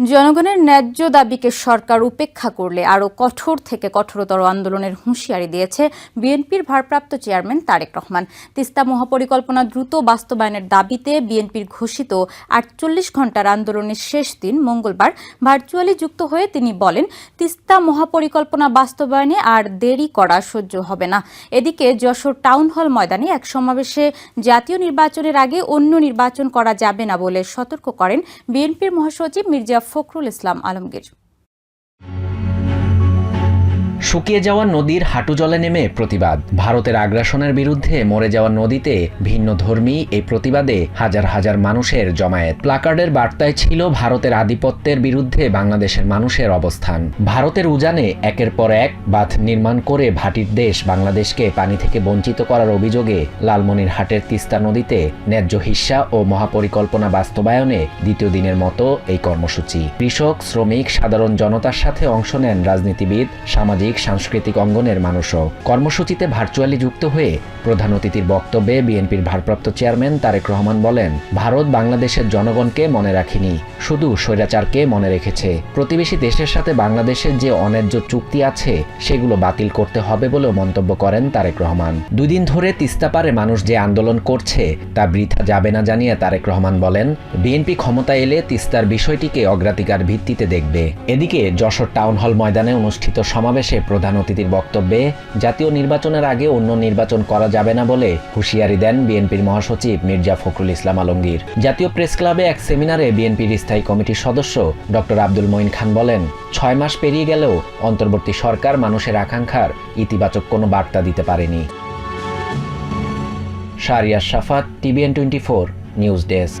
জনগণের ন্যায্য দাবিকে সরকার উপেক্ষা করলে আরও কঠোর থেকে কঠোরতর আন্দোলনের হুঁশিয়ারি দিয়েছে বিএনপির ভারপ্রাপ্ত চেয়ারম্যান তারেক রহমান। তিস্তা মহাপরিকল্পনা দ্রুত বাস্তবায়নের দাবিতে বিএনপির ঘোষিত আটচল্লিশ ঘণ্টার আন্দোলনের শেষ দিন মঙ্গলবার ভার্চুয়ালি যুক্ত হয়ে তিনি বলেন, তিস্তা মহাপরিকল্পনা বাস্তবায়নে আর দেরি করা সহ্য হবে না। এদিকে যশোর টাউন হল ময়দানে এক সমাবেশে জাতীয় নির্বাচনের আগে অন্য নির্বাচন করা যাবে না বলে সতর্ক করেন বিএনপির মহাসচিব মির্জা ফখরুল ইসলাম আলমগীর। শুকিয়ে যাওয়া নদীর হাঁটু জলে নেমে প্রতিবাদ। ভারতের আগ্রাসনের বিরুদ্ধে মরে যাওয়া নদীতে ভিন্ন ধর্মী এই প্রতিবাদে হাজার হাজার মানুষের জমায়েত। প্লাকার্ডের বার্তায় ছিল ভারতের আধিপত্যের বিরুদ্ধে বাংলাদেশের মানুষের অবস্থান। ভারতের উজানে একের পর এক বাঁধ নির্মাণ করে ভাটির দেশ বাংলাদেশকে পানি থেকে বঞ্চিত করার অভিযোগে লালমনিরহাটের তিস্তা নদীতে ন্যায্য হিস্সা ও মহাপরিকল্পনা বাস্তবায়নে দ্বিতীয় দিনের মতো এই কর্মসূচি। কৃষক, শ্রমিক, সাধারণ জনতার সাথে অংশ নেন রাজনীতিবিদ, সামাজিক সাংস্কৃতিক অঙ্গনের মানুষও। কর্মসূচিতে ভার্চুয়ালি যুক্ত হয়ে প্রধান অতিথির বক্তব্যে বিএনপির ভারপ্রাপ্ত চেয়ারম্যান তারেক রহমান বলেন, ভারত বাংলাদেশের জনগণকে মনে রাখেনি, শুধু স্বৈরাচারকে মনে রেখেছে। প্রতিবেশী দেশের সাথে বাংলাদেশের যে অন্যায্য চুক্তি আছে, সেগুলো বাতিল করতে হবে বলেও মন্তব্য করেন তারেক রহমান। দুদিন ধরে তিস্তা পারে মানুষ যে আন্দোলন করছে, তা বৃথা যাবে না জানিয়ে তারেক রহমান বলেন, বিএনপি ক্ষমতা এলে তিস্তার বিষয়টিকে অগ্রাধিকার ভিত্তিতে দেখবে। এদিকে যশোর টাউন হল ময়দানে অনুষ্ঠিত সমাবেশে প্রধান অতিথির বক্তব্যে, জাতীয় নির্বাচনের আগে অন্য নির্বাচন করা যাবে না বলে হুঁশিয়ারি দেন বিএনপির মহাসচিব মির্জা ফখরুল ইসলাম আলমগীর। জাতীয় প্রেস ক্লাবে এক সেমিনারে বিএনপির স্থায়ী কমিটির সদস্য ডক্টর আব্দুল মঈন খান বলেন, ছয় মাস পেরিয়ে গেলেও অন্তর্বর্তী সরকার মানুষের আকাঙ্ক্ষার ইতিবাচক কোনো বার্তা দিতে পারেনি। Shariya Shafat, TVN twenty four, news desk.